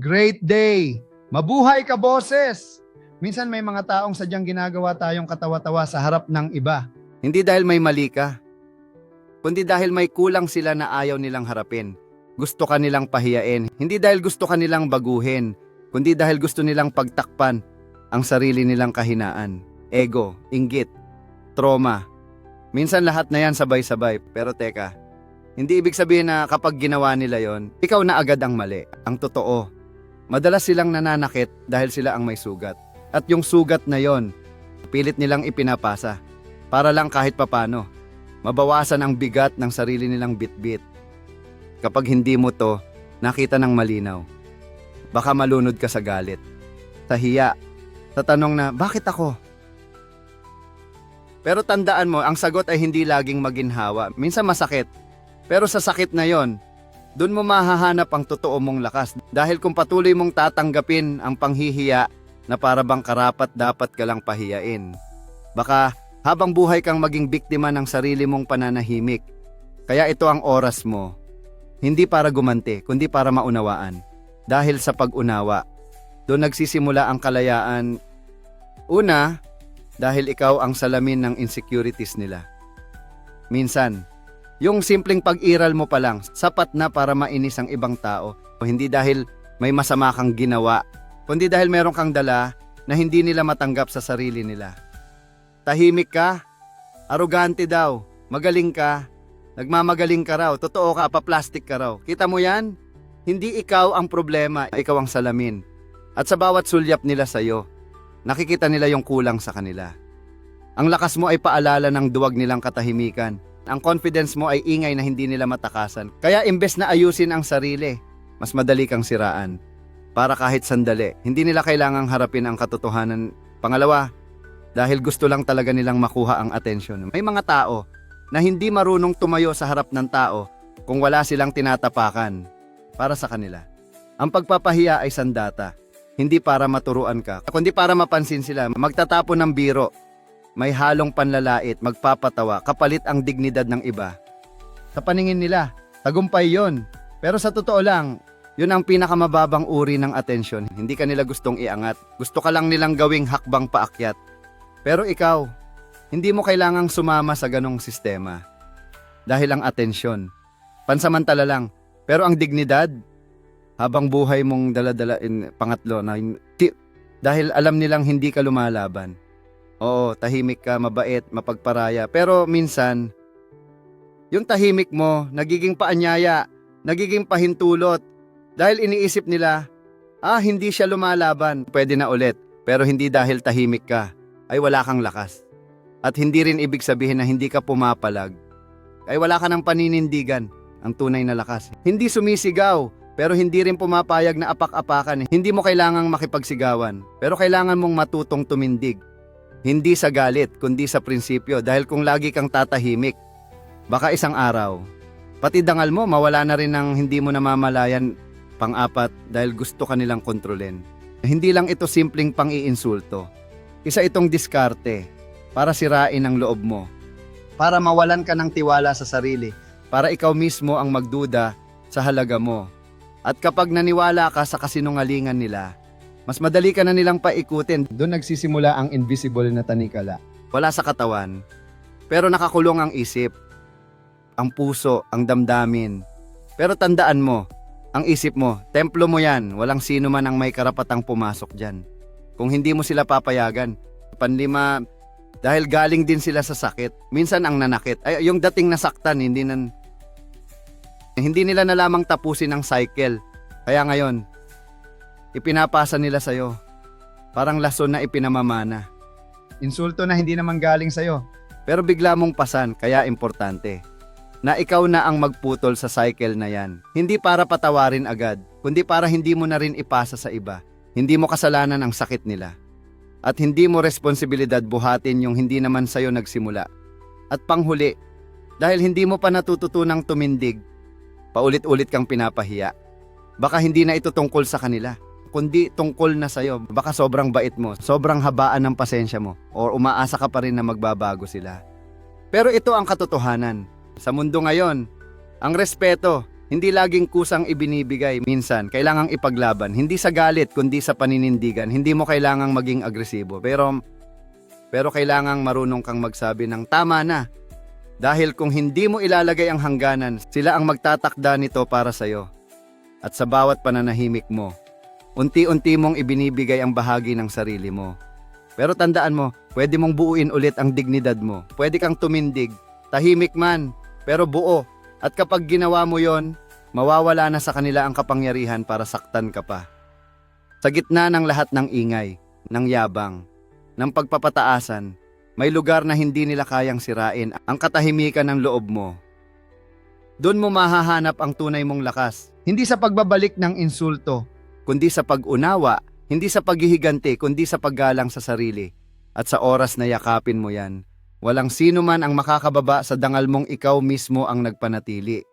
Great day! Mabuhay ka, boses! Minsan may mga taong sadyang ginagawa tayong katawa-tawa sa harap ng iba. Hindi dahil may mali ka, kundi dahil may kulang sila na ayaw nilang harapin. Gusto ka nilang pahiyain, hindi dahil gusto ka nilang baguhin, kundi dahil gusto nilang pagtakpan ang sarili nilang kahinaan. Ego, inggit, trauma. Minsan lahat na yan sabay-sabay, pero teka, hindi ibig sabihin na kapag ginawa nila yon, ikaw na agad ang mali. Ang totoo, madalas silang nananakit dahil sila ang may sugat. At yung sugat na yon, pilit nilang ipinapasa para lang kahit papano mabawasan ang bigat ng sarili nilang bitbit. Kapag hindi mo to nakita ng malinaw, baka malunod ka sa galit, sa hiya, sa tanong na bakit ako? Pero tandaan mo, ang sagot ay hindi laging maginhawa. Minsan masakit. Pero sa sakit na yon, doon mo mahahanap ang totoo mong lakas. Dahil kung patuloy mong tatanggapin ang panghihiya na para bang karapat dapat ka lang pahiyain. Baka habang buhay kang maging biktima ng sarili mong pananahimik. Kaya ito ang oras mo. Hindi para gumanti, kundi para maunawaan. Dahil sa pag-unawa, doon nagsisimula ang kalayaan. Una, dahil ikaw ang salamin ng insecurities nila. Minsan, yung simpleng pag-iral mo pa lang, sapat na para mainis ang ibang tao. O hindi dahil may masama kang ginawa, kundi dahil meron kang dala na hindi nila matanggap sa sarili nila. Tahimik ka, arugante daw, magaling ka, nagmamagaling ka raw, totoo ka, pa-plastic ka raw. Kita mo yan? Hindi ikaw ang problema, ikaw ang salamin. At sa bawat sulyap nila sa'yo, nakikita nila yung kulang sa kanila. Ang lakas mo ay paalala ng duwag nilang katahimikan. Ang confidence mo ay ingay na hindi nila matakasan. Kaya imbes na ayusin ang sarili, mas madali kang siraan. Para kahit sandali, hindi nila kailangang harapin ang katotohanan. Pangalawa, dahil gusto lang talaga nilang makuha ang atensyon. May mga tao na hindi marunong tumayo sa harap ng tao kung wala silang tinatapakan para sa kanila. Ang pagpapahiya ay sandata, hindi para maturuan ka, kundi para mapansin sila. Magtatapon ng biro, may halong panlalait, magpapatawa, kapalit ang dignidad ng iba. Sa paningin nila, tagumpay yon. Pero sa totoo lang, yun ang pinakamababang uri ng atensyon. Hindi ka nila gustong iangat. Gusto ka lang nilang gawing hakbang paakyat. Pero ikaw, hindi mo kailangang sumama sa ganong sistema. Dahil ang atensyon, pansamantala lang. Pero ang dignidad, habang buhay mong daladalain, pangatlo, na, dahil alam nilang hindi ka lumalaban. Oo, tahimik ka, mabait, mapagparaya. Pero minsan, yung tahimik mo, nagiging paanyaya, nagiging pahintulot. Dahil iniisip nila, ah, hindi siya lumalaban. Pwede na ulit. Pero hindi dahil tahimik ka, ay wala kang lakas. At hindi rin ibig sabihin na hindi ka pumapalag. Ay wala ka ng paninindigan, ang tunay na lakas. Hindi sumisigaw, pero hindi rin pumapayag na apak-apakan. Hindi mo kailangang makipagsigawan, pero kailangan mong matutong tumindig. Hindi sa galit, kundi sa prinsipyo dahil kung lagi kang tatahimik, baka isang araw, pati dangal mo mawala na rin ng hindi mo namamalayan pang-apat dahil gusto ka nilang kontrolin. Hindi lang ito simpleng pang-iinsulto. Isa itong diskarte para sirain ang loob mo. Para mawalan ka ng tiwala sa sarili. Para ikaw mismo ang magduda sa halaga mo. At kapag naniwala ka sa kasinungalingan nila, mas madali ka na nilang paikutin. Doon nagsisimula ang invisible na tanikala. Wala sa katawan, pero nakakulong ang isip, ang puso, ang damdamin. Pero tandaan mo, ang isip mo, templo mo yan, walang sino man ang may karapatang pumasok dyan. Kung hindi mo sila papayagan, panlima, dahil galing din sila sa sakit, minsan ang nanakit, ay yung dating nasaktan, hindi nan, hindi nila na lamang tapusin ang cycle. Kaya ngayon, ipinapasa nila sa'yo. Parang lason na ipinamamana. Insulto na hindi naman galing sa'yo. Pero bigla mong pasan, kaya importante. Na ikaw na ang magputol sa cycle na yan. Hindi para patawarin agad, kundi para hindi mo na rin ipasa sa iba. Hindi mo kasalanan ang sakit nila. At hindi mo responsibilidad buhatin yung hindi naman sa'yo nagsimula. At panghuli, dahil hindi mo pa natututunang tumindig, paulit-ulit kang pinapahiya. Baka hindi na ito tungkol sa kanila, kundi tungkol na sa'yo. Baka sobrang bait mo, sobrang habaan ng pasensya mo, or umaasa ka pa rin na magbabago sila. Pero ito ang katotohanan. Sa mundo ngayon, ang respeto, Hindi laging kusang ibinibigay. Minsan, kailangang ipaglaban. Hindi sa galit, kundi sa paninindigan. Hindi mo kailangang maging agresibo. Pero, pero kailangang marunong kang magsabi ng tama na. Dahil kung hindi mo ilalagay ang hangganan, sila ang magtatakda nito para sa'yo. At sa bawat pananahimik mo, unti-unti mong ibinibigay ang bahagi ng sarili mo. Pero tandaan mo, pwede mong buuin ulit ang dignidad mo. Pwede kang tumindig, tahimik man, pero buo. At kapag ginawa mo yon, mawawala na sa kanila ang kapangyarihan para saktan ka pa. Sa gitna ng lahat ng ingay, ng yabang, ng pagpapataasan, may lugar na hindi nila kayang sirain ang katahimikan ng loob mo. Doon mo mahahanap ang tunay mong lakas, Hindi sa pagbabalik ng insulto. Kundi sa pag-unawa, hindi sa paghihiganti, kundi sa paggalang sa sarili. At sa oras na yakapin mo yan, walang sino man ang makakababa sa dangal mong ikaw mismo ang nagpanatili.